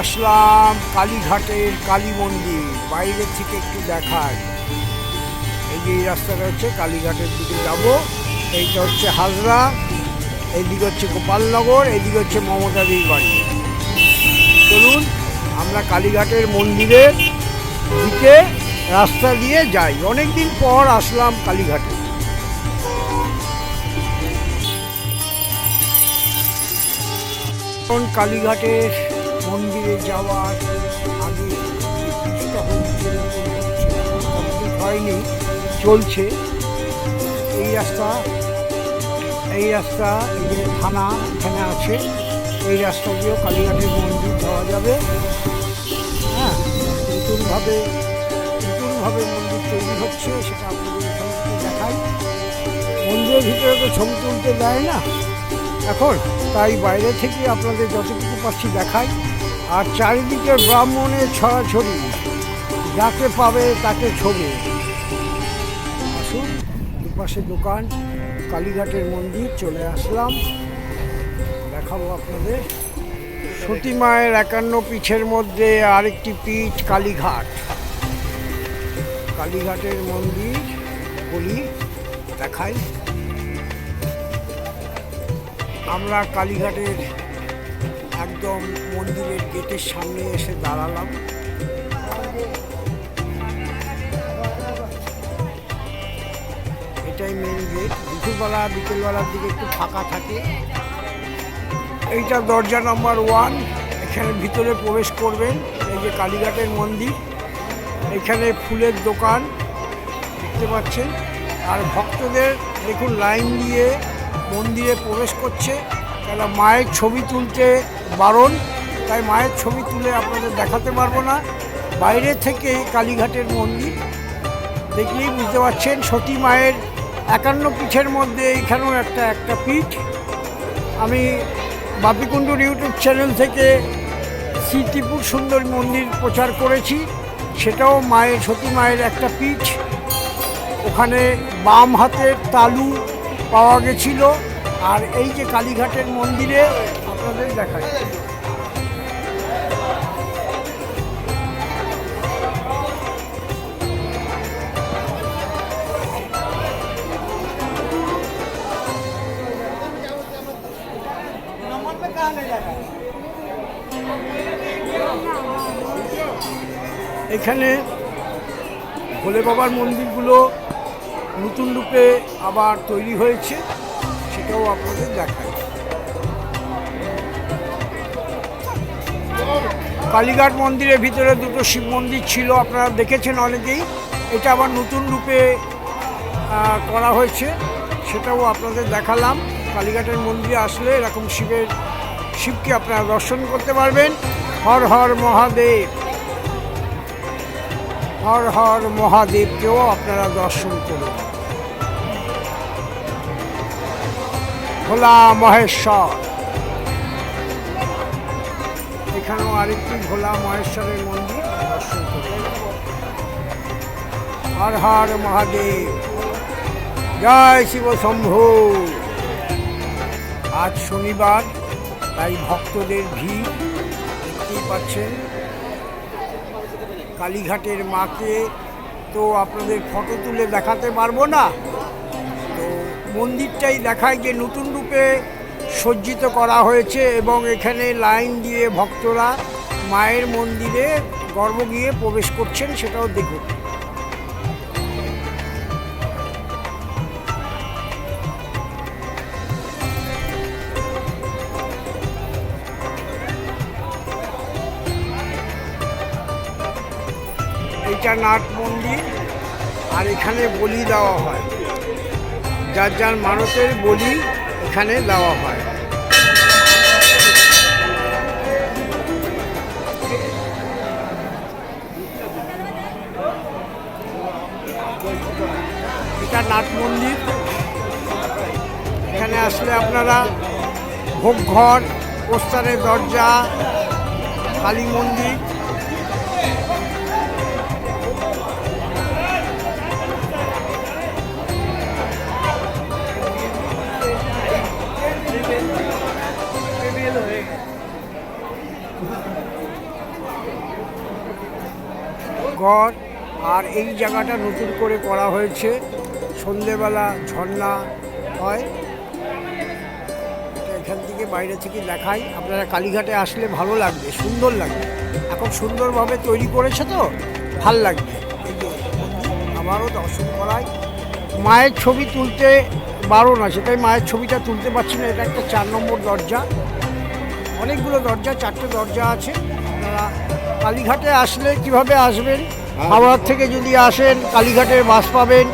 আসলাম কালীঘাটের কালী মন্দির। বাইরে থেকে একটু দেখাই। এই যে এই রাস্তাটা হচ্ছে কালীঘাটের দিকে যাব। এইটা হচ্ছে হাজরা, এইদিকে হচ্ছে গোপালনগর, এইদিকে হচ্ছে মমতাদির বাড়ি। চলুন, আমরা কালীঘাটের মন্দিরের দিকে রাস্তা দিয়ে যাই। অনেক দিন পর আসলাম কালীঘাটে। কালীঘাটের মন্দিরে যাওয়ার আগে হয়নি, চলছে। এই রাস্তা এই রাস্তা, এই থানা, এখানে আছে। এই রাস্তা দিয়েও কালীঘাটের মন্দির যাওয়া যাবে। হ্যাঁ নতুনভাবে নতুনভাবে মন্দির তৈরি হচ্ছে, সেটা আপনাদের দেখাই। মন্দিরের ভিতরে তো ছবি তুলতে দেয় না। এখন তাই বাইরে থেকে আপনাদের যতটুকু পাচ্ছি দেখাই। আর চারিদিকে ব্রাহ্মণের ছড়াছড়ি, যাকে পাবে তাকে ছবি। আসুন, দুপাশে দোকান, কালীঘাটের মন্দির, চলে আসলাম। দেখাবো আপনাদের। সতী মায়ের একান্ন পিঠের মধ্যে আরেকটি পিঠ কালীঘাট। কালীঘাটের মন্দির, বলি, দেখাই। আমরা কালীঘাটের একদম মন্দিরের গেটের সামনে এসে দাঁড়ালাম। এটাই মেন গেট দুপুরবেলা, বিকেলবেলার দিকে একটু ফাঁকা থাকে। এইটা দরজা নাম্বার ওয়ান এখানে ভিতরে প্রবেশ করবেন। এই যে কালীঘাটের মন্দির। এখানে ফুলের দোকান দেখতে পাচ্ছেন। আর ভক্তদের দেখুন, লাইন দিয়ে মন্দিরে প্রবেশ করছে। কেন মায়ের ছবি তুলতে বারণ? তাই মায়ের ছবি তুলে আপনাদের দেখাতে পারব না। বাইরে থেকে কালীঘাটের মন্দির। দেখলেই বুঝতে পারছেন সতী মায়ের একান্ন পিঠের মধ্যে এইখানেও একটা একটা পিঠ। আমি বাপিকুণ্ডুর ইউটিউব চ্যানেল থেকে শ্রী ত্রিপুর সুন্দর মন্দির প্রচার করেছি। সেটাও মায়ের, সতী মায়ের একটা পিঠ। ওখানে বাম হাতের তালু পাওয়া গেছিল। আর এই যে কালীঘাটের মন্দিরে আপনাদের দেখাই। এখানে ভোলে বাবার মন্দিরগুলো নতুন রূপে আবার তৈরি হয়েছে। সেটাও আপনাদের দেখায় কালীঘাট মন্দিরের ভিতরে দুটো শিব মন্দির ছিল, আপনারা দেখেছেন অনেকেই। এটা আবার নতুন রূপে করা হয়েছে, সেটাও আপনাদের দেখালাম। কালীঘাটের মন্দিরে আসলে এরকম শিবের, শিবকে আপনারা দর্শন করতে পারবেন। হর হর মহাদেব। হর হর মহাদেবকেও আপনারা দর্শন করুন। ভোলা মহেশ্বর। এখানেও আরেকটি ভোলা মহেশ্বরের মন্দির দর্শন হর হর মহাদেব। জয় শিব শম্ভু। আজ শনিবার, তাই ভক্তদের ভিড় দেখতেই পাচ্ছেন। কালীঘাটের মাকে তো আপনাদের ফটো তুলে দেখাতে পারব না। মন্দিরটাই দেখায় যে নতুন রূপে সজ্জিত করা হয়েছে এবং এখানে লাইন দিয়ে ভক্তরা মায়ের মন্দিরে গর্ব গিয়ে প্রবেশ করছেন, সেটাও দেখুন। এটা নাট মন্দির, আর এখানে বলি দেওয়া হয়। যার যার মানতের বলি এখানে দেওয়া হয়। এটা নাট মন্দির। এখানে আসলে আপনারা ভোগঘর, পোস্টারের দরজা, কালী মন্দির ঘর আর এই জায়গাটা নতুন করে করা হয়েছে। সন্ধেবেলা ঝর্ণা হয়। এখান থেকে বাইরে থেকে দেখাই। আপনারা কালীঘাটে আসলে ভালো লাগবে, সুন্দর লাগবে। এখন সুন্দরভাবে তৈরি করেছে তো, ভালো লাগবে। আবারও দর্শন করায়। মায়ের ছবি তুলতে বারণ আছে, তাই মায়ের ছবিটা তুলতে পারছি না, এটা একটা চার নম্বর দরজা। অনেকগুলো দরজা, চারটে দরজা আছে। আপনারা কালীঘাটে আসলে কীভাবে আসবেন হাওড়ার থেকে যদি আসেন, কালীঘাটের বাস পাবেন।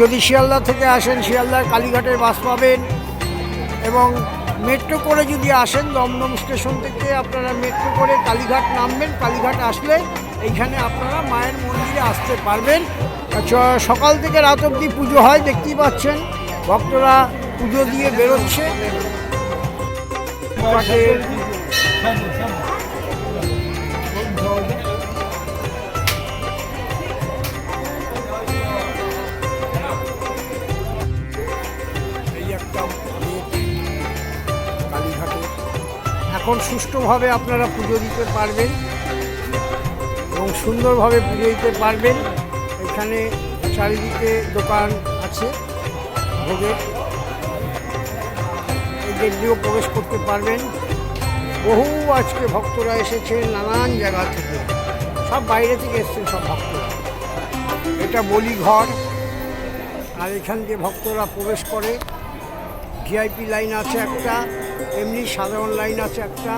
যদি শিয়ালদা থেকে আসেন, শিয়ালদার কালীঘাটের বাস পাবেন। এবং মেট্রো করে যদি আসেন, দমদম স্টেশন থেকে আপনারা মেট্রো করে কালীঘাট নামবেন। কালীঘাট আসলে এইখানে আপনারা মায়ের মন্দিরে আসতে পারবেন। সকাল থেকে রাত অবধি পুজো হয়, দেখতেই পাচ্ছেন। ভক্তরা পুজো দিয়ে বেরোচ্ছে। এখন সুষ্ঠুভাবে আপনারা পুজো দিতে পারবেন এবং সুন্দরভাবে পুজো দিতে পারবেন। এখানে চারিদিকে দোকান আছে। ভোগের দিয়েও প্রবেশ করতে পারবেন। বহু আজকে ভক্তরা এসেছেন নানান জায়গা থেকে। সব বাইরে থেকে এসছেন সব ভক্তরা। এটা বলি ঘর আর এখান দিয়ে ভক্তরা প্রবেশ করে। ভিআইপি লাইন আছে একটা। এমনি সাধারণ লাইন আছে একটা,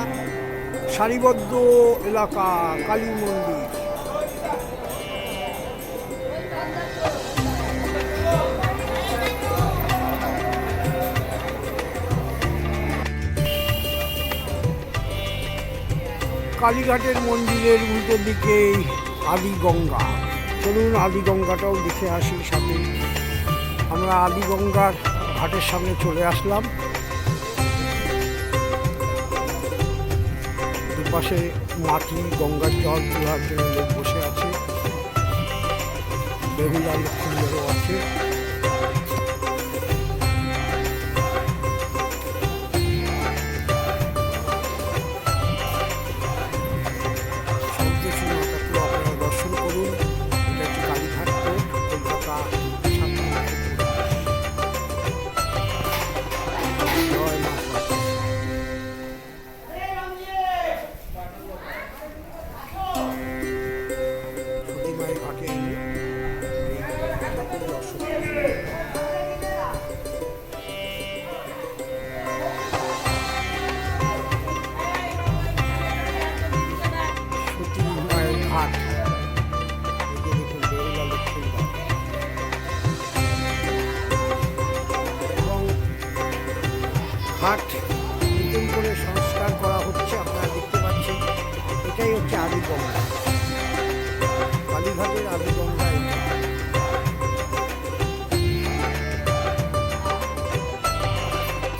সারিবদ্ধ এলাকা, কালী মন্দির। কালীঘাটের মন্দিরের উল্টো দিকে আদি গঙ্গা চলুন আদি গঙ্গাটাও দেখে আসি সাথে। আমরা আদি গঙ্গার ঘাটের সামনে চলে আসলাম। দুপাশে মাটি গঙ্গার জল তোলার জন্য লোক বসে আছে। বেহুলা লক্ষ্মী আছে।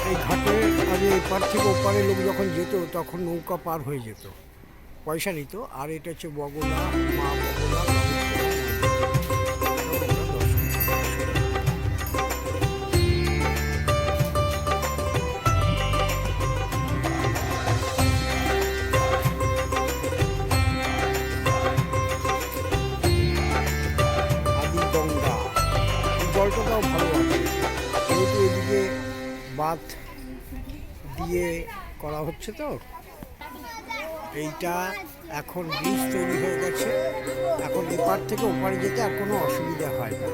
এই ঘাটে আগে এপার থেকে ওপারে লোক যখন যেত, তখন নৌকা পার হয়ে যেত। পয়সা নিত, আর এটা হচ্ছে বগলা, মা বগলা দিয়ে করা হচ্ছে তো? এইটা এখন ব্রিজ তৈরি হয়ে গেছে। এখন এপার থেকে ওপারে যেতে আর কোনো অসুবিধা হয় না।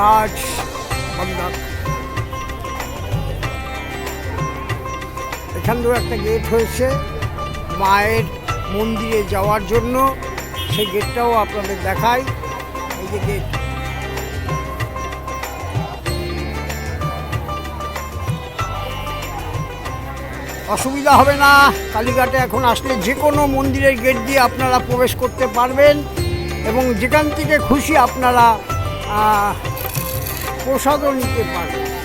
রাজ ভান্ডার এখানেও একটা গেট হয়েছে। মায়ের মন্দিরে যাওয়ার জন্য। সেই গেটটাও আপনাদের দেখাই। এই যে গেট অসুবিধা হবে না। কালীঘাটে এখন আসলে যে কোনো মন্দিরের গেট দিয়ে আপনারা প্রবেশ করতে পারবেন। এবং যেখান থেকে খুশি আপনারা প্রসাদও নিতে পারবেন